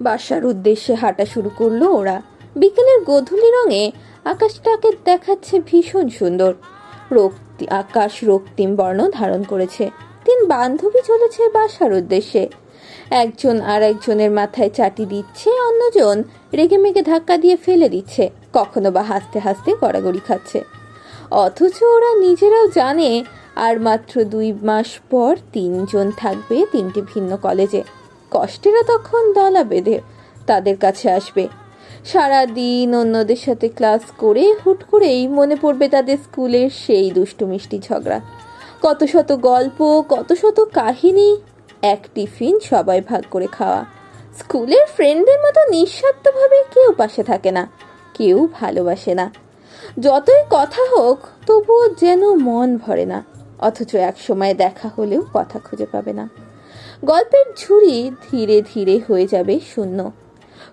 বাসার উদ্দেশ্যে হাঁটা শুরু করল ওরা। বিকেলের গোধূলি রঙে আকাশটাকে দেখাচ্ছে ভীষণ সুন্দর। রক্তি, আকাশ রক্তিম বর্ণ ধারণ করেছে। তিন বান্ধবী চলেছে বাসার উদ্দেশ্যে। একজন আর একজনের মাথায় চাটি দিচ্ছে, অন্যজন রেগে মেগে ধাক্কা দিয়ে ফেলে দিচ্ছে, কখনো বা হাসতে হাসতে গড়াগড়ি খাচ্ছে। অথচ ওরা নিজেরাও জানে, আর মাত্র দুই মাস পর তিনজন থাকবে তিনটি ভিন্ন কলেজে। কষ্টেরা তখন দলা বেঁধে তাদের কাছে আসবে। সারা দিন অন্যদের সাথে ক্লাস করে হুট করেই মনে পড়বে তাদের স্কুলের সেই দুষ্টু মিষ্টি ঝগড়া। কত শত গল্প, কত শত কাহিনী, এক টিফিন সবাই ভাগ করে খাওয়া। স্কুলের ফ্রেন্ডদের মতো নিঃস্বার্থভাবে কেউ পাশে থাকে না, কেউ ভালোবাসে না। যতই কথা হোক, তবুও যেন মন ভরে না, অথচ এক সময় দেখা হলেও কথা খুঁজে পাবে না। গল্পের ঝুড়ি ধীরে ধীরে হয়ে যাবে শূন্য।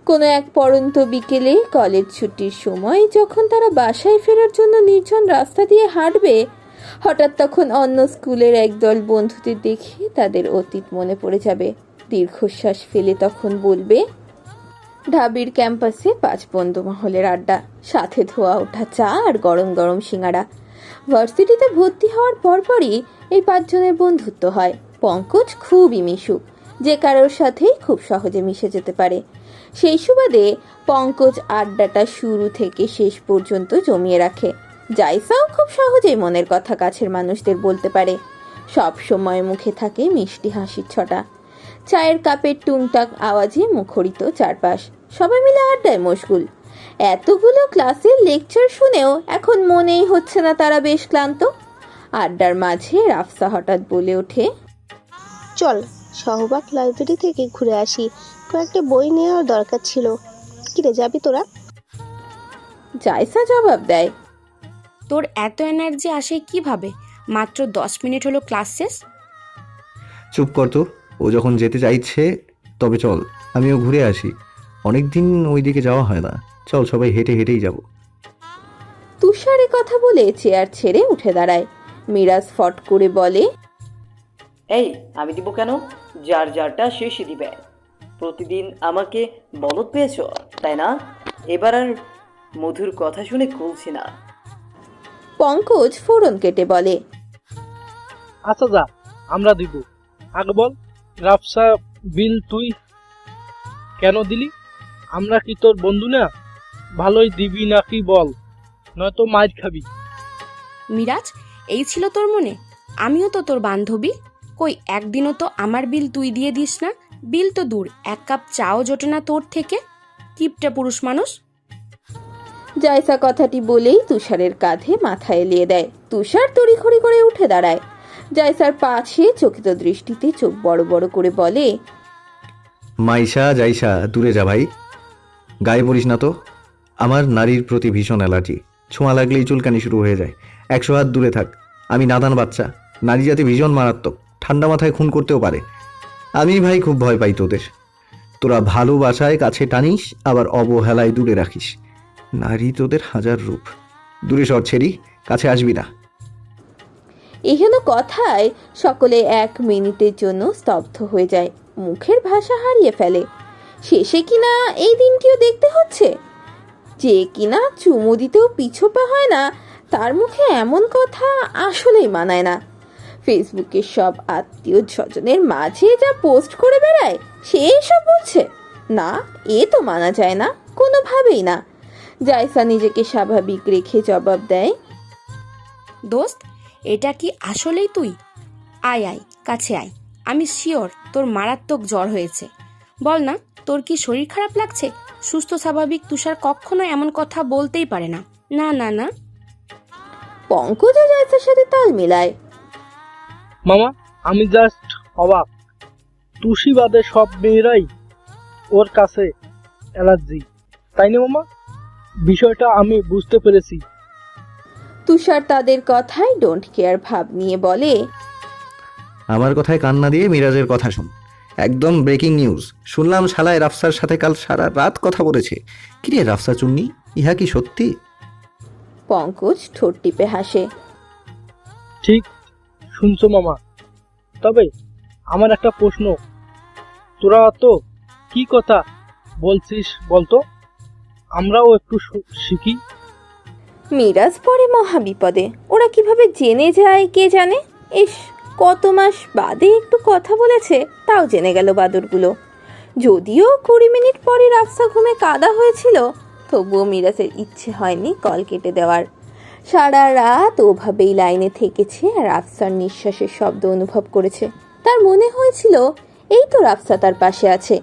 কোনো এক পরন্ত বিকেলে কলেজ ছুটির সময় যখন তারা বাসায় ফেরার জন্য নির্জন রাস্তা দিয়ে হাঁটবে, হঠাৎ তখন অন্য স্কুলের একদল বন্ধুদের দেখে তাদের অতীত মনে পড়ে যাবে। দীর্ঘশ্বাস ফেলে তখন বলবে, ঢাবির ক্যাম্পাসে পাঁচ বন্ধু মহলের আড্ডা, সাথে ধোয়া ওঠা চা আর গরম গরম সিঙ্গারা। ভার্সিটিতে ভর্তি হওয়ার পরপরই এই পাঁচজনের বন্ধুত্ব হয়। পঙ্কজ খুবই মিশুক, যে কারোর সাথেই খুব সহজে মিশে যেতে পারে। সেই সুবাদে পঙ্কজ আড্ডাটা শুরু থেকে শেষ পর্যন্ত জমিয়ে রাখে। জাইসাও খুব সহজেই মনের কথা কাছের মানুষদের বলতে পারে। সব সময় মুখে থাকে মিষ্টি হাসির ছটা। চায়ের কাপের টুংটাক আওয়াজে মুখরিত চারপাশ। সবাই মিলে আড্ডায় মশগুল। এতগুলো ক্লাসের লেকচার শুনেও এখন মনেই হচ্ছে না তারা বেশ ক্লান্ত। আড্ডার মাঝে রাফসা হঠাৎ বলে ওঠে চল সহবাগ লাইব্রেরি থেকে ঘুরে আসি। কয়েকটা বই নেওয়ার দরকার ছিল। কিরে যাবি তোরা? জায়সা জবাব দেয়। তোর এত এনার্জি আসে কীভাবে? মাত্র দশ মিনিট হলো ক্লাস শেষ? চুপ কর তো। ও যখন যেতে চাইছে তবে চল আমিও ঘুরে আসি। অনেক দিন ওইদিকে যাওয়া হয় না। চল সবাই হেঁটে হেঁটেই যাব। তুষার এ কথা বলে চেয়ার ছেড়ে উঠে দাঁড়ায়। মিরাজ ফট করে বলে এই আমি দিব কেন? যার যারটা শেষই দিবে। প্রতিদিন আমাকে বলদ পেয়েছ তাই না? এবার আর মধুর কথা শুনে খুলছি না। পঙ্কজ ফোড়ন কেটে বলে আচ্ছা যা আমরা দিব। আগে বল রাফসা বিল তুই কেন দিলি? আমরা কি তোর বন্ধু না? ভালোই দিবি নাকি বল নয়তো মার খাবি। মিরাজ এই ছিল তোর মনে? আমিও তো তোর বান্ধবী। কই একদিনও তো আমার বিল তুই দিয়ে দিস না। বিল তো দূর এক কাপ চাও জোটে না তোর থেকে। কিপটা পুরুষ মানুষ। জায়সা কথাটি বলেই তুষারের কাঁধে মাথা এলিয়ে দেয়। তুষার তড়িঘড়ি করে উঠে দাঁড়ায়। জায়সার পাশে চকিত দৃষ্টিতে চোখ বড় বড় করে বলে মাইশা যাইসা দূরে যা ভাই। গায়ে পড়িস না তো। আমার নারীর প্রতি ভীষণ অ্যালার্জি। ছোঁয়া লাগলেই চুলকানি শুরু হয়ে যায়। একশো হাত দূরে থাক। আমি নাদান বাচ্চা। নারী জাতি ভীষণ মারাত্মক। ঠান্ডা মাথায় খুন করতেও পারে। আমি ভাই খুব ভয় পাই তোদের। তোরা ভালোবাসায় কাছে টানিস, আবার অবহেলায় দূরে রাখিস। নারী তোদের হাজার রূপ। দূরে সর, ছেড়ি, কাছে আসবি না। এহেন কথায় সকলে এক মিনিটের জন্য স্তব্ধ হয়ে যায়। মুখের ভাষা হারিয়ে ফেলে। শেষে কিনা এই দিনটিও দেখতে হচ্ছে? যে কিনা চুমু দিতেও পিছোপা হয় না, তার মুখে এমন কথা আসলেই মানায় না। ফেসবুকে সব আত্মীয় স্বজনের মাঝে যা পোস্ট করে বেড়ায় সে সব বলছে। না এ তো মানা যায় না কোনোভাবেই না। জায়সা নিজেকে স্বাভাবিক রেখে জবাব দেয় দোস্ত এটা কি আসলেই তুই? আয় আয় কাছে আয়। আমি শিওর তোর মারাত্মক জ্বর হয়েছে। বল না তোর কি শরীর খারাপ লাগছে? সুস্থ স্বাভাবিক তুষার কখনো এমন কথা বলতেই পারে না। না না না। পঙ্কজ জয়সার সাথে তাল মিলায়। মামা আমি জাস্ট অবাক। তুষি বাদে সব মেয়েরাই ওর কাছে অ্যালার্জি তাই না মামা? বিষয়টা আমি বুঝতে পেরেছি। তুষার তাদের কথায় ডোন্ট কেয়ার ভাব নিয়ে বলে আমার কথায় কান্না দিয়ে মিরাজের কথা শোন। একদম ব্রেকিং নিউজ শুনলাম শালায় রাফসার সাথে কাল সারা রাত কথা বলেছে। কিরে রাফসা চুন্নি ইহা কি সত্যি? পঙ্কজ ঠোঁট টিপে হাসে। ঠিক শুনছো মামা? তবে আমার একটা প্রশ্ন। তোরা তো কি কথা বলছিস বলতো? আমরাও একটু শিখি। মিরাজ পরে মহাবিপদে। ওরা কীভাবে জেনে যায় কে জানে? ইস, কত মাস বাদে একটু কথা বলেছে, তাও জেনে গেল বাদরগুলো। যদিও কুড়ি মিনিট পরে রাফসা ঘুমে কাদা হয়েছিল, তবুও মিরাজের ইচ্ছে হয়নি কল কেটে দেওয়ার। সারা রাত ওভাবেই লাইনে থেকেছে আর রাফসার নিঃশ্বাসের শব্দ অনুভব করেছে। তার মনে হয়েছিল, এই তো রাফসা তার পাশে আছে।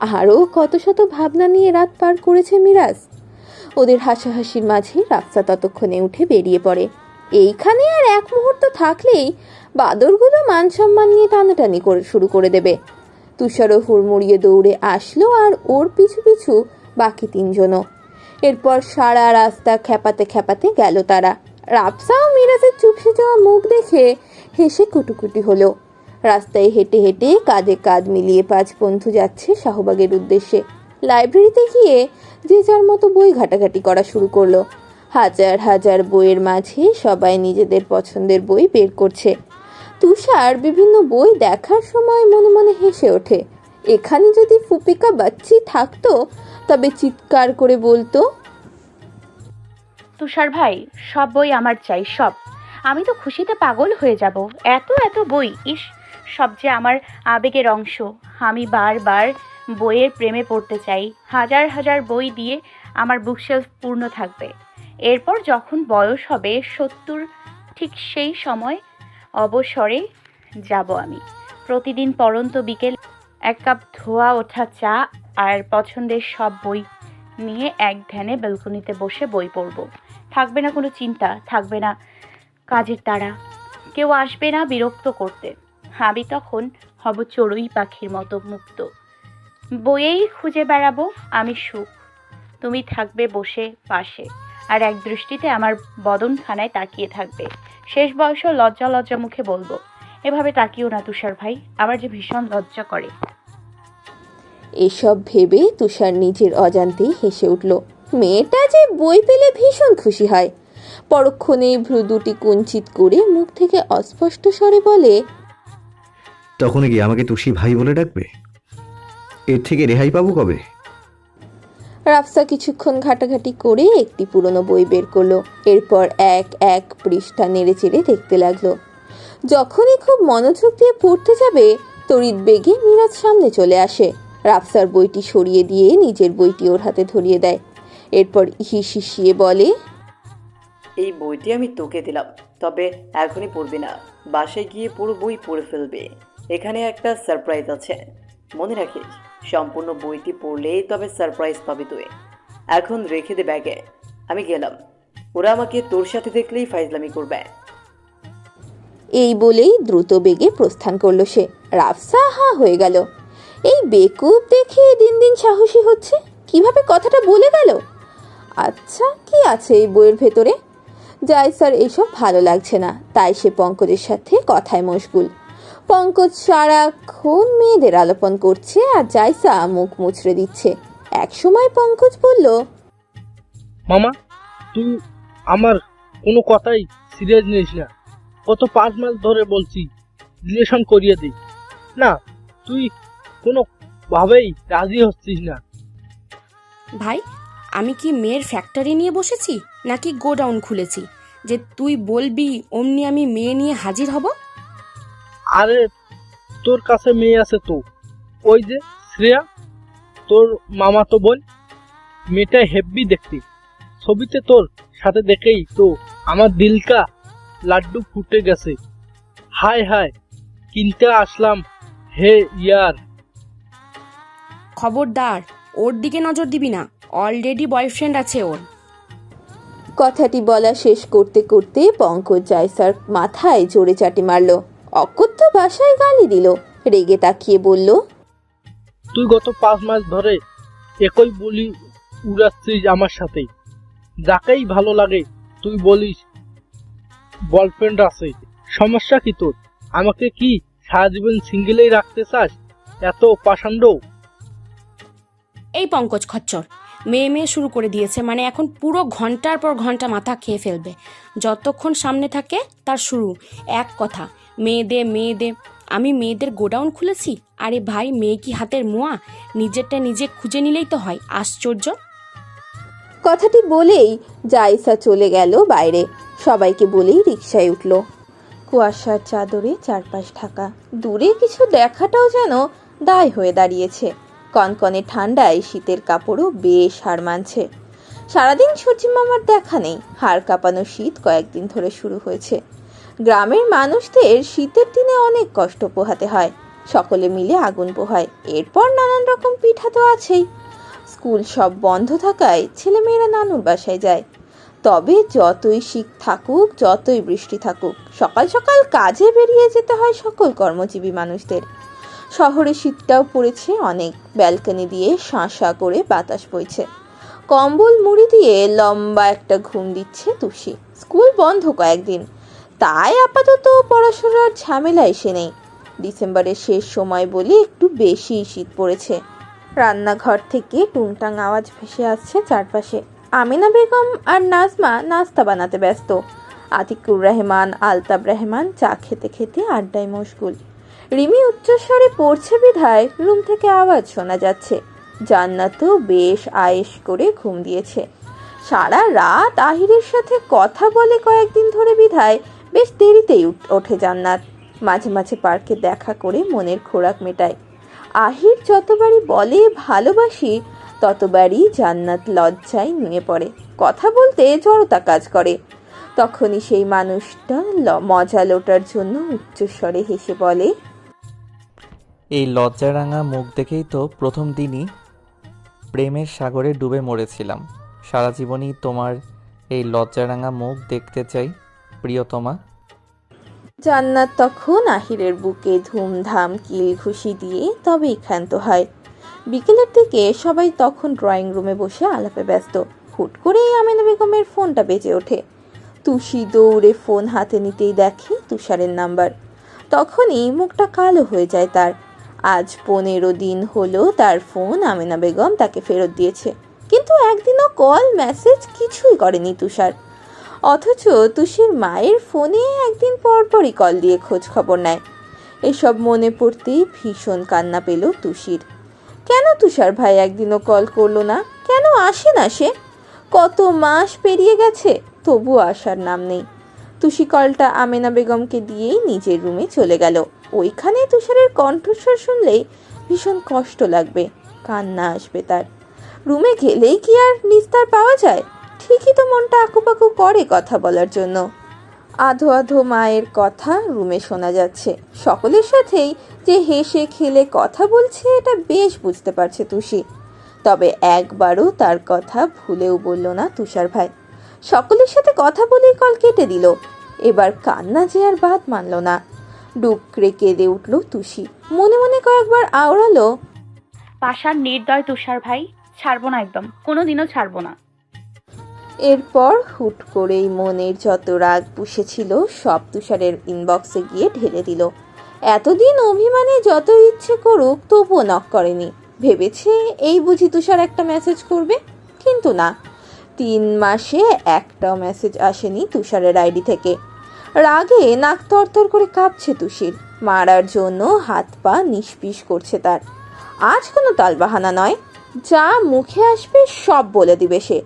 আরও কত শত ভাবনা নিয়ে রাত পার করেছে মিরাজ। ওদের হাসাহাসির মাঝে রাফসা ততক্ষণে উঠে বেরিয়ে পড়ে। এইখানে আর এক মুহূর্ত থাকলেই বাদরগুলো মান সম্মান নিয়ে টানাটানি করে শুরু করে দেবে। তুষারও হুড়মুড়িয়ে দৌড়ে আসলো আর ওর পিছু পিছু বাকি তিনজনও। এরপর সারা রাস্তা খেপাতে খেপাতে গেল তারা। রাফসা ও মিরাজের চুপসে যাওয়া মুখ দেখে হেসে কুটুকুটি হলো। রাস্তায় হেঁটে হেঁটে কাঁধে কাঁধ মিলিয়ে পাঁচ বন্ধু যাচ্ছে শাহবাগের উদ্দেশ্যে। লাইব্রেরিতে গিয়ে যে যার মতো বই ঘাটাঘাটি করা শুরু করল। হাজার হাজার বইয়ের মাঝে সবাই নিজেদের পছন্দের বই বের করছে। তুষার বিভিন্ন বই দেখার সময় মনে মনে হেসে ওঠে। এখানে যদি ফুপিকা বাচ্চি থাকতো তবে চিৎকার করে বলতো, তুষার ভাই, সব বই আমার চাই, সব। আমি তো খুশিতে পাগল হয়ে যাব। এত এত বই, ইস, সব যে আমার আবেগের অংশ। আমি বারবার বইয়ের প্রেমে পড়তে চাই। হাজার হাজার বই দিয়ে আমার বুকশেলফ পূর্ণ থাকবে। এরপর যখন বয়স হবে, সত্তর, ঠিক সেই সময় অবসরে যাব আমি। প্রতিদিন পরন্ত বিকেল, এক কাপ ধোয়া, ওঠা চা আর পছন্দের সব বই নিয়ে এক ধ্যানে ব্যালকনিতে বসে বই পড়ব। থাকবে না কোনো চিন্তা, থাকবে না কাজের তাড়া। কেউ আসবে না বিরক্ত করতে। আমি তখন হব চড়ুই পাখির মতো মুক্ত। বইয়েই খুঁজে বেড়াবো আমি সুখ। তুমি থাকবে বসে, পাশে। আর এক দৃষ্টিতে আমার বদনখানায় তাকিয়ে থাকবে। শেষ বয়সও লজ্জা লজ্জা মুখে বলব, এভাবে তাকিও না তুষার ভাই, আমার যে ভীষণ লজ্জা করে। এসব ভেবে তুষার নিজের অজান্তেই হেসে উঠল মেয়েটা যে বই পেলে ভীষণ খুশি হয়। পরক্ষণেই ভ্রু দুটি কুঞ্চিত করে মুখ থেকে অস্পষ্ট স্বরে বলে তখন কি আমাকে তুষি ভাই বলে ডাকবে? এর থেকে রেহাই পাবো কবে? রাফসা কিছুক্ষণ ঘাটাঘাটি করে একটি পুরনো বই বের করল এরপর এক এক পৃষ্ঠা নেড়ে চেড়ে দেখতে লাগল। যখনই খুব মনোযোগ দিয়ে পড়তে যাবে তড়িৎ বেগে মিরাজ সামনে চলে আসে। রাফসার বইটি সরিয়ে দিয়ে নিজের বইটি ওর হাতে ধরিয়ে দেয়। এরপর হিস হিসিয়ে বলে এই বইটি আমি তোকে দিলাম তবে এখনই পড়বি না। বাসায় গিয়ে পুরো বই পড়ে ফেলবে। এখানে একটা সারপ্রাইজ আছে। মনে রাখিস সম্পূর্ণ বইটি পড়লেই তবে সারপ্রাইজ পাবি তুই। এখন রেখে দে ব্যাগে। আমি গেলাম। ওরা আমাকে তোর সাথে দেখলেই ফাইজলামি করবে। এই বলেই দ্রুত বেগে প্রস্থান করল সে। রাফসা হা হয়ে গেল। এই বেকুব দেখে দিন দিন সাহসী হচ্ছে? কীভাবে কথাটা বলে গেল? আচ্ছা কি আছে এই বইয়ের ভেতরে? যাই স্যার এসব ভালো লাগছে না। তাই সে পঙ্কজের সাথে কথায় মশগুল। পঙ্কজ সারাক্ষণ মেয়েদের আলোপন করছে আর জাইসা মুখ মুচড়ে দিচ্ছে। এক সময় পঙ্কজ বলল, মামা, তুই আমার কোনো কথাই সিরিয়াস নিস না। কত পাঁচ মাস ধরে বলছি, রিলেশন করিয়ে দিই না, তুই কোনো ভাবেই রাজি হচ্ছিস না। ভাই আমি কি মেয়ের ফ্যাক্টরি নিয়ে বসেছি নাকি গোডাউন খুলেছি? যে তুই বলবি অমনি আমি মেয়ে নিয়ে হাজির হব? আরে তোর কাছে মেয়ে আছে তো। ওই যে শ্রেয়া তোর মামা তো বোন মেয়েটা হেব্বি দেখতে। ছবিতে তোর সাথে দেখেই তো আমার দিলকা লাড্ডু ফুটে গেছে। হায় হায় কিনতে আসলাম হে ইয়ার। খবরদার ওর দিকে নজর দিবি না। অলরেডি বয়ফ্রেন্ড আছে ওর। কথাটি বলা শেষ করতে করতে পঙ্কজ জায়সার মাথায় জোরে চাটি মারল। অকথ্য ভাষায় গালি দিল। রেগে তাকিয়ে বলল তুই গত পাঁচ মাস ধরে একই বলি উড়াচ্ছিস আমার সাথে। যাকেই ভালো লাগে তুই বলিস বয়ফ্রেন্ড আছে। সমস্যা কি তোর? আমাকে কি সারা জীবন সিঙ্গেলেই রাখতে চাস? এত পাষাণ্ড এই পঙ্কজ খচ্চর। মেয়ে মেয়ে শুরু করে দিয়েছে মানে এখন পুরো ঘণ্টার পর ঘণ্টা মাথা খেয়ে ফেলবে। যতক্ষণ সামনে থাকে, তার শুরু। এক কথা, মেয়ে দে মেয়ে দে। আমি মেয়েদের গোডাউন খুলেছি? আরে ভাই, মেয়ে কি হাতের মোয়া? নিজেরটা নিজে খুঁজে নিলেই তো হয়, আশ্চর্য। কথাটি বলেই জাইসা চলে গেল বাইরে। সবাইকে বলেই রিকশায় উঠল। কুয়াশার চাদরে চারপাশ ঢাকা। দূরে কিছু দেখাটাও যেন দায় হয়ে দাঁড়িয়েছে। কনকনে ঠান্ডায় শীতের কাপড়ও বেশ হার মানছে। সারাদিন সূর্যি মামার দেখা নেই হাড় কাঁপানো শীত কয়েকদিন ধরে শুরু হয়েছে। গ্রামের মানুষদের শীতের দিনে অনেক কষ্ট পোহাতে হয়, সকলে মিলে আগুন পোহায়, এরপর নানান রকম পিঠা তো আছেই। স্কুল সব বন্ধ থাকায় ছেলেমেয়েরা নানুর বাসায় যায়। তবে যতই শীত থাকুক, যতই বৃষ্টি থাকুক, সকাল সকাল কাজে বেরিয়ে যেতে হয় সকল কর্মজীবী মানুষদের। শহরে শীতটাও পড়েছে অনেক। ব্যালকনি দিয়ে শাঁসা করে বাতাস বইছে। কম্বল মুড়ি দিয়ে লম্বা একটা ঘুম দিচ্ছে তুষি স্কুল বন্ধ কয়েকদিন। তাই আপাতত পড়াশোনার ঝামেলা এসে নেই। ডিসেম্বরের শেষ সময় বলে একটু বেশি শীত পড়েছে। রান্নাঘর থেকে টুংটাং আওয়াজ ভেসে আসছে চারপাশে। আমিনা বেগম আর নাজমা নাস্তা বানাতে ব্যস্ত। আতিকুর রহমান, আলতাব রহমান চা খেতে খেতে আড্ডায় মশগুল। রিমি উচ্চস্বরে পড়ছে বিধায় রুম থেকে আওয়াজ শোনা যাচ্ছে। জান্নাতও বেশ আয়েশ করে ঘুম দিয়েছে। সারা রাত আহিরের সাথে কথা বলে কয়েকদিন ধরে বিধায় বেশ দেরিতেই ওঠে জান্নাত। মাঝে মাঝে পার্কে দেখা করে মনের খোরাক মেটায়। আহির যতবারই বলে ভালোবাসি, ততবারই জান্নাত লজ্জায় নিয়ে পড়ে। কথা বলতে জড়তা কাজ করে। তখনই সেই মানুষটা মজা লোটার জন্য উচ্চস্বরে হেসে বলে এই লজ্জারাঙা মুখ দেখেই তো প্রথম দিনই প্রেমের সাগরে ডুবে মরেছিলাম। সারা জীবনই তোমার এই লজ্জারাঙা মুখ দেখতে চাই, প্রিয়তমা। জান্নাত তখন আহিরের বুকে ধুমধাম কিল ঘুষি দিয়ে তবেই ক্ষান্ত হয়। বিকেলের দিকে সবাই তখন ড্রয়িং রুমে বসে আলাপে ব্যস্ত। হুট করেই আমিনা বেগমের ফোনটা বেজে ওঠে। তুষি দৌড়ে ফোন হাতে নিতেই দেখে তুষারের নাম্বার। তখনই মুখটা কালো হয়ে যায় তার। আজ পনেরো দিন হলো তার ফোন আমিনা বেগম তাকে ফেরত দিয়েছে। কিন্তু একদিনও কল, মেসেজ কিছুই করেনি তুষার। অথচ তুষির মায়ের ফোনে একদিন পরপরই কল দিয়ে খোঁজ খবর নেয়। এসব মনে পড়তেই ভীষণ কান্না পেল তুষির। কেন তুষার ভাই একদিনও কল করল না? কেন আসে না সে? কত মাস পেরিয়ে গেছে তবু আসার নাম নেই। তুষি কলটা আমেনা বেগমকে দিয়েই নিজের রুমে চলে গেল। ওইখানে তুষারের কণ্ঠস্বর শুনলেই ভীষণ কষ্ট লাগবে, কান্না আসবে তার। রুমে গেলেই কি আর নিস্তার পাওয়া যায়? ঠিকই তো মনটা আকুপাকু করে কথা বলার জন্য। আধো আধো মায়ের কথা রুমে শোনা যাচ্ছে। সকলের সাথেই যে হেসে খেলে কথা বলছে, এটা বেশ বুঝতে পারছে তুষি। তবে একবারও তার কথা ভুলেও বলল না তুষার ভাই। সকলের সাথে কথা বলেই কল কেটে দিল। এবার কান্না যে আর বাদ মানল না। ডুকরে কেঁদে উঠল তুষি। মনে মনে কয়েকবার আওড়ালো। পাশার নির্দয় তুষার ভাই ছাড়বো না একদম কোনোদিনও ছাড়বো না। এরপর হুট করেই মনের যত রাগ পুষেছিল সব তুষারের ইনবক্সে গিয়ে ঢেলে দিল। এতদিন অভিমানে যত ইচ্ছে করুক তবুও নক করেনি। ভেবেছে এই বুঝি তুষার একটা মেসেজ করবে? কিন্তু না। তিন মাসে একটাও মেসেজ আসেনি তুষারের আইডি থেকে। রাগে নাক তরতর করে কাঁপছে তুষির। মারার জন্য হাত পা নিষ্পিস করছে তার। আজ কোনো তালবাহানা নয়। যা মুখে আসবে সব বলে দিবে সে।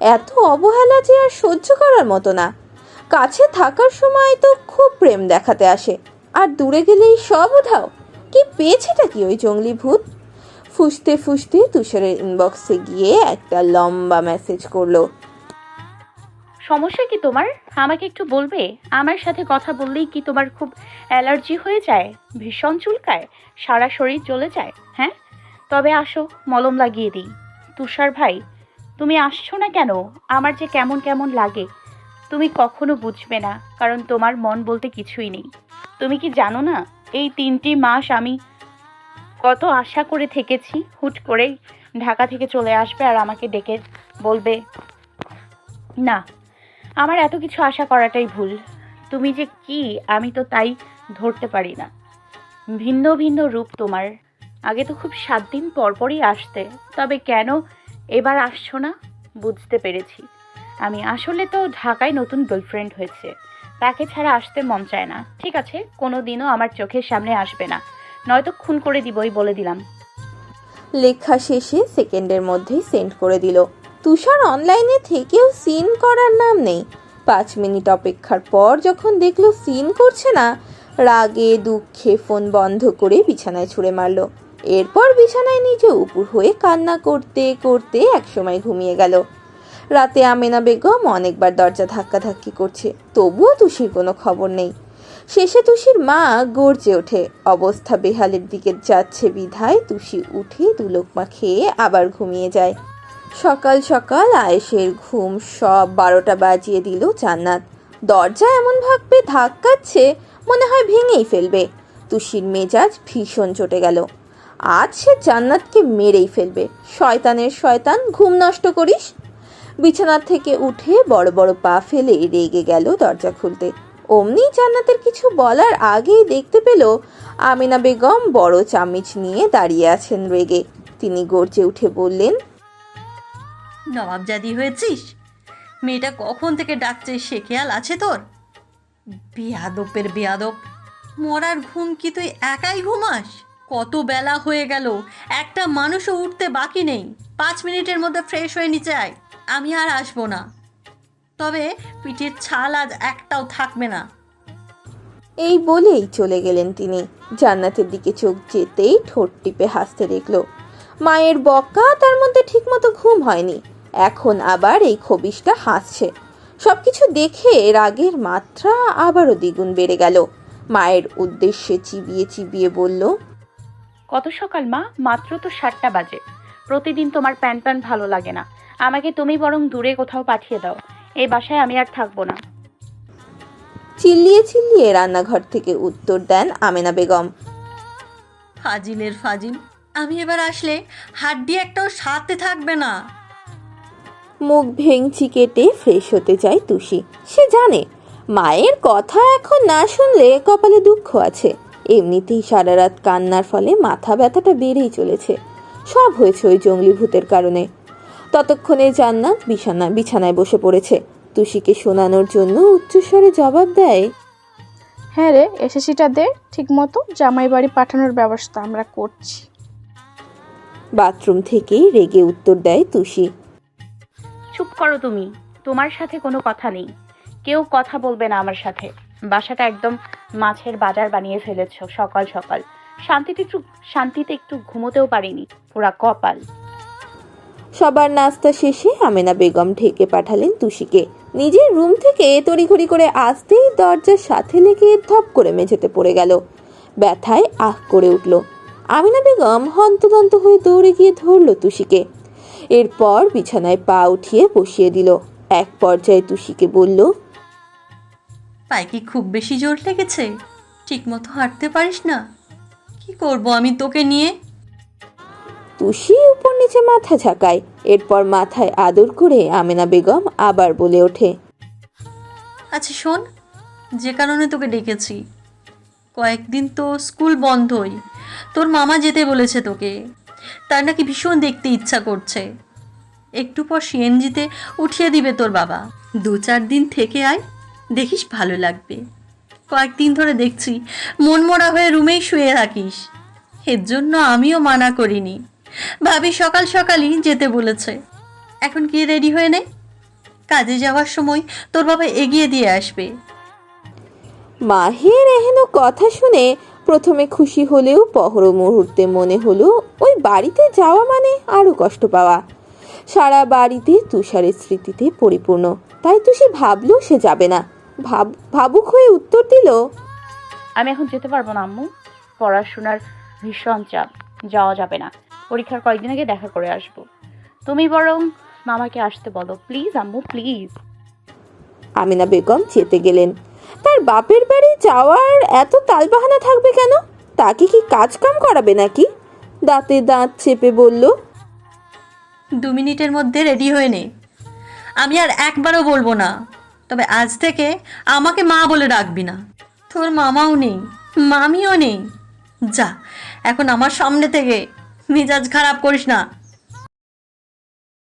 এত অবহেলা যে আর সহ্য করার মতো না। কাছে থাকার সময় তো খুব প্রেম দেখাতে আসে। আর দূরে গেলেই সব উধাও। কি পেয়েছেটা কি ওই জঙ্গলি ভূত? ফুসতে ফুসতে তুষারের ইনবক্সে গিয়ে একটা লম্বা মেসেজ করল। সমস্যা কি তোমার? আমাকে একটু বলবে? আমার সাথে কথা বললেই কি তোমার খুব অ্যালার্জি হয়ে যায়? ভীষণ চুলকায়? সারা শরীর জ্বলে যায়? হ্যাঁ? তবে আসো, মলম লাগিয়ে দিই। তুষার ভাই, তুমি আসছো না কেন? আমার যে কেমন কেমন লাগে, তুমি কখনো বুঝবে না, কারণ তোমার মন বলতে কিছুই নেই। তুমি কি জানো না, এই তিনটি মাস আমি কত আশা করে থেকেছি, হুট করেই ঢাকা থেকে চলে আসবে আর আমাকে ডেকে বলবে, না আমার এত কিছু আশা করাটাই ভুল। তুমি যে কি, আমি তো তাই ধরতে পারি না। ভিন্ন ভিন্ন রূপ তোমার। আগে তো খুব সাত দিন পরপরই আসতে, তবে কেন এবার আসছো না? বুঝতে পেরেছি। আমি আসলে তো ঢাকায় নতুন গার্লফ্রেন্ড হয়েছে। তাকে ছাড়া আসতে মন চায় না। ঠিক আছে, কোনো দিনও আমার চোখের সামনে আসবে না। নয়তো খুন করে দিবই বলে দিলাম। লেখা শেষে সেকেন্ডের মধ্যেই সেন্ড করে দিল। তুষার অনলাইনে থেকেও সিন করার নাম নেই। পাঁচ মিনিট অপেক্ষার পর যখন দেখল সিন করছে না, রাগে, দুঃখে ফোন বন্ধ করে বিছানায় ছুঁড়ে মারলো। এরপর বিছানায় নিজে উপুর হয়ে কান্না করতে করতে একসময় ঘুমিয়ে গেল। রাতে আমেনা বেগম অনেকবার দরজা ধাক্কাধাক্কি করছে, তবুও তুষির কোনো খবর নেই। শেষে তুষির মা গর্জে ওঠে, অবস্থা বেহালের দিকে যাচ্ছে বিধায় তুষি উঠে দুলোকমা খেয়ে আবার ঘুমিয়ে যায়। সকাল সকাল আয়েশের ঘুম সব বারোটা বাজিয়ে দিল জান্নাত। দরজা এমন ভাগবে, ধাক্কাচ্ছে, মনে হয় ভেঙেই ফেলবে। তুষির মেজাজ ভীষণ চটে গেল। আজ সে জান্নাতকে মেরেই ফেলবে। শয়তানের শয়তান, ঘুম নষ্ট করিস? বিছানার থেকে উঠে বড় বড় পা ফেলে রেগে গেল দরজা খুলতে। অমনি জান্নাতের কিছু বলার আগেই দেখতে পেল আমিনা বেগম বড় চামিচ নিয়ে দাঁড়িয়ে আছেন রেগে। তিনি গর্জে উঠে বললেন নবাবজাদি হয়েছিস? মেয়েটা কখন থেকে ডাকছে সে খেয়াল আছে তোর? বেয়াদবের বেয়াদব মরার ঘুম কি তুই একাই ঘুমাস? কত বেলা হয়ে গেল, একটা মানুষও উঠতে বাকি নেই। পাঁচ মিনিটের মধ্যে ফ্রেশ হয়ে নিচে আয়, আমি আর আসব না। তবে পিঠের ছাল আজ একটাও থাকবে না। এই বলেই চলে গেলেন তিনি। জান্নাতের দিকে চোখ যেতেই ঠোঁট টিপে হাসতে দেখল। মায়ের বকা তার মধ্যে ঠিকমতো ঘুম হয়নি। এখন আবার এই খবিসটা হাসছে। সব কিছু দেখে রাগের মাত্রা আবারও দ্বিগুণ বেড়ে গেল। মায়ের উদ্দেশ্যে চিবিয়ে চিবিয়ে বলল কত সকাল মা? মাত্র তো সাতটা বাজে। প্রতিদিন তোমার প্যান প্যান ভালো লাগে না। আমাকে তুমি বরং দূরে কোথাও পাঠিয়ে দাও। এই বাসায় আমি আর থাকব না। চিল্লিয়ে চিল্লিয়ে রান্নাঘর থেকে উত্তর দেন আমেনা বেগম। ফাজিলের ফাজিল আমি এবার আসলে হাড্ডি একটাও সাথে থাকবে না। মুখ ভেঙচি কেটে ফ্রেশ হতে চায় তুষি। সে জানে মায়ের কথা এখন না শুনলে কপালে দুঃখ আছে। এমনিতেই সারা রাত কান্নার ফলে মাথা ব্যথাটা বেড়েই চলেছে। সব হয়েছে ওই জঙ্গলি ভূতের কারণে। ততক্ষণে জান্নাত বিছানা বিছানায় বসে পড়েছে। তুষিকে শোনানোর জন্য উচ্চস্বরে জবাব দেয় হ্যাঁ রে এসএসসিটা দে ঠিক মতো জামাই বাড়ি পাঠানোর ব্যবস্থা আমরা করছি। বাথরুম থেকেই রেগে উত্তর দেয় তুষি। চুপ করো তুমি। তোমার সাথে কোনো কথা নেই। কেউ কথা বলবে না আমার সাথে। বাসাটা একদম মাছের বাজার বানিয়ে ফেলেছ সকাল সকাল। শান্তিতে একটু শান্তিতে একটু ঘুমোতেও পারিনি। পুরা কপাল। সবার নাস্তা শেষে আমেনা বেগম ঢেকে পাঠালেন তুষিকে। নিজের রুম থেকে তড়িঘড়ি করে আসতেই দরজার সাথে লেগে ধপ করে মেঝেতে পড়ে গেল। ব্যথায় আহ করে উঠল। আমিনা বেগম হন্তদন্ত হয়ে দৌড়ে গিয়ে ধরল তুষিকে। এরপর বিছানায় পা উঠিয়ে বসিয়ে দিল। এক পর্যায়ে তুষিকে বলল পায়ে কি খুব বেশি জোর লেগেছে। ঠিকমতো হাঁটতে পারিস না। কি করব আমি তোকে নিয়ে? তুষি উপর নিচে মাথা ঝাঁকায় এরপর মাথায় আদর করে আমেনা বেগম আবার বলে ওঠে আচ্ছা শোন যে কারণে তোকে ডেকেছি। কয়েকদিন তো স্কুল বন্ধই। তোর মামা যেতে বলেছে তোকে। তার নাকি ভীষণ দেখতে ইচ্ছা করছে। একটু পর সিএনজিতে উঠিয়ে দিবে তোর বাবা। দু চার দিন থেকে আয়, দেখিস ভালো লাগবে। কয়েকদিন ধরে দেখছি মনমরা হয়ে রুমেই শুয়ে থাকিস। এর জন্য আমিও মানা করিনি। ভাবি সকাল সকালই যেতে বলেছে। এখন কি রেডি হয়ে নে। কাজে যাওয়ার সময় তোর বাবা এগিয়ে দিয়ে আসবে। মাহের এহেন কথা শুনে প্রথমে খুশি হলেও পহর মুহূর্তে মনে হলো ওই বাড়িতে যাওয়া মানে আরও কষ্ট পাওয়া। সারা বাড়িতে তুষারের স্মৃতিতে পরিপূর্ণ। তাই তো সে ভাবলো সে যাবে না। ভাব ভাবুক হয়ে উত্তর দিল আমি এখন যেতে পারব না আম্মু। পড়াশোনার ভীষণ চাপ। যাওয়া যাবে না। পরীক্ষার কয়েকদিন আগে দেখা করে আসব। তুমি বরং মামাকে আসতে বলো। প্লিজ আম্মু প্লিজ। আমিনা বেগম চেতে গেলেন। তার বাপের বাড়ি যাওয়ার এত তালবাহানা থাকবে কেন? তাকে কি কাজ কাম করাবে নাকি? দাঁতে দাঁত চেপে বলল। দু মিনিটের মধ্যে রেডি হয়ে নে। আমি আর একবারও বলব না। তবে আজ থেকে আমাকে মা বলে ডাকবি না। তোর মামাও নেই, মামিও নেই। যা, এখন আমার সামনে থেকে। মেজাজ খারাপ করিস না।